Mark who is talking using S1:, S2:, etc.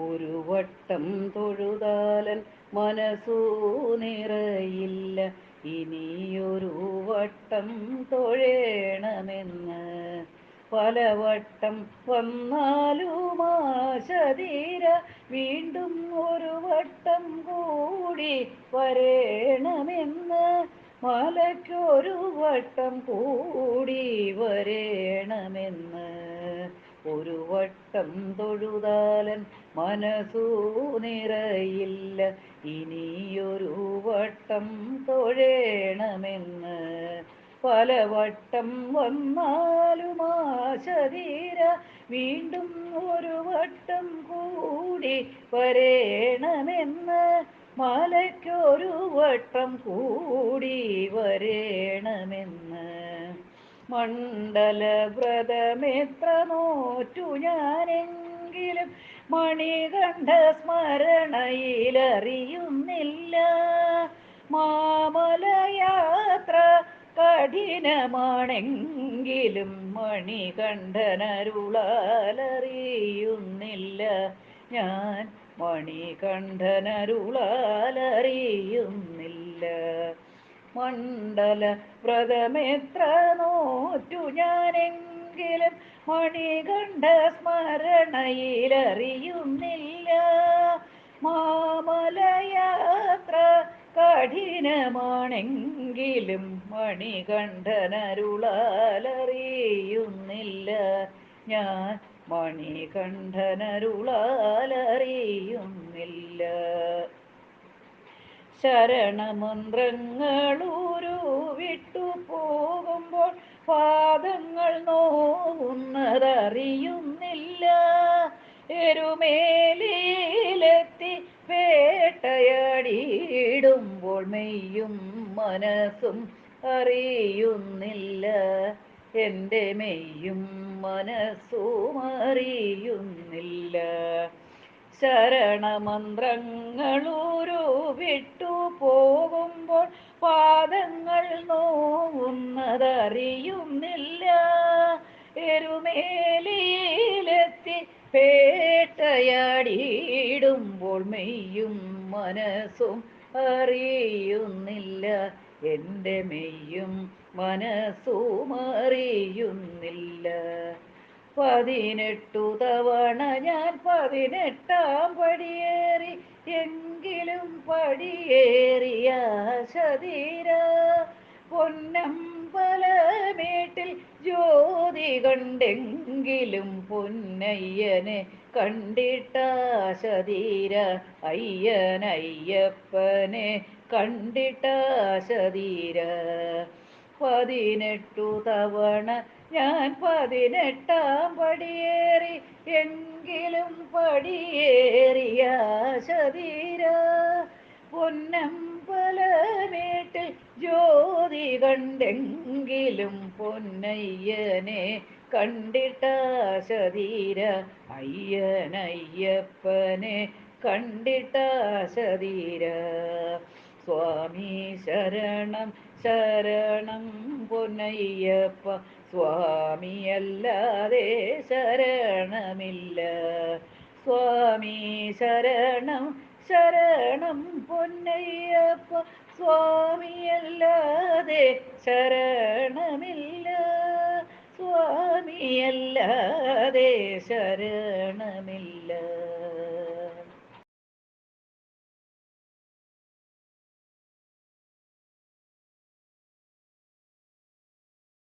S1: ഒരു വട്ടം തൊഴുതാലൻ മനസ്സു നിറയില്ല. ഇനിയൊരു വട്ടം തൊഴേണമെന്ന് പലവട്ടം വന്നാലും ആശതീര. വീണ്ടും ഒരു വട്ടം കൂടി വരേണമെന്ന് മലയ്ക്കൊരു വട്ടം കൂടി വരേണമെന്ന് ഒരു വട്ടം തൊഴുതാലൻ മനസ്സു നിറയില്ല. ഇനിയൊരു വട്ടം തൊഴേണമെന്ന് പല വട്ടം വന്നാലും ആശതീര. വീണ്ടും ഒരു വട്ടം കൂടി വരേണമെന്ന് മലയ്ക്കൊരു വട്ടം കൂടി വരേണമെന്ന് മണ്ഡല വ്രതമെത്ര നോറ്റു ഞാനെങ്കിലും മണികണ്ഠ സ്മരണയിലറിയുന്നില്ല. മാമലയാത്ര കഠിനമാണെങ്കിലും മണികണ്ഠനരുളാലറിയുന്നില്ല. ഞാൻ മണികണ്ഠനരുളാലറിയുന്നില്ല. മണ്ഡല വ്രതമെത്ര നോറ്റു ഞാനെങ്കിലും മണികണ്ഠ സ്മരണയിലറിയുന്നില്ല. മാമലയാത്ര കഠിനമാണെങ്കിലും മണികണ്ഠനരുളാലറിയുന്നില്ല. ഞാൻ മണികണ്ഠനരുളാലറിയുന്നില്ല. ശരണമന്ത്രങ്ങളൂരു വിട്ടു പോകുമ്പോൾ പാദങ്ങൾ നോവുന്നതറിയുന്നില്ല. എരുമേലിയിലെത്തി വേട്ടയാടിയിടുമ്പോൾ മെയ്യും മനസ്സും അറിയുന്നില്ല. എന്റെ മെയ്യും മനസ്സും അറിയുന്നില്ല. ശരണമന്ത്രങ്ങളൂരു വിട്ടു പോകുമ്പോൾ പാദങ്ങൾ നോവുന്നതറിയുന്നില്ല. എരുമേലിയിലെത്തി പേട്ടയാടിയിടുമ്പോൾ മെയ്യും മനസ്സും അറിയുന്നില്ല. എന്റെ മെയ്യും മനസ്സും അറിയുന്നില്ല. പതിനെട്ടു തവണ ഞാൻ പതിനെട്ടാം പടിയേറി എങ്കിലും പടിയേറിയ ശതീര പൊന്നമ്പലമേട്ടിൽ ജ്യോതി കണ്ടെങ്കിലും പൊന്നയ്യനെ കണ്ടിട്ട ശതീര അയ്യനയ്യപ്പനെ കണ്ടിട്ട ശതീര പതിനെട്ടു തവണ ഞാൻ പതിനെട്ടാം പടിയേറി എങ്കിലും പടിയേറിയ ശതീര പൊന്നമ്പലമേട്ടിൽ ജ്യോതി കണ്ടെങ്കിലും പൊന്നയ്യനെ കണ്ടിട്ട ശതീര അയ്യനയ്യപ്പനെ കണ്ടിട്ട ശതീര സ്വാമി ശരണം ശരണം പൊന്നയ്യപ്പ. സ്വാമിയല്ലാതെ ശരണമില്ല. സ്വാമി ശരണം ശരണം പൊന്നയ്യപ്പ. സ്വാമിയല്ലാതെ ശരണമില്ല. സ്വാമിയല്ലാതെ ശരണമില്ല.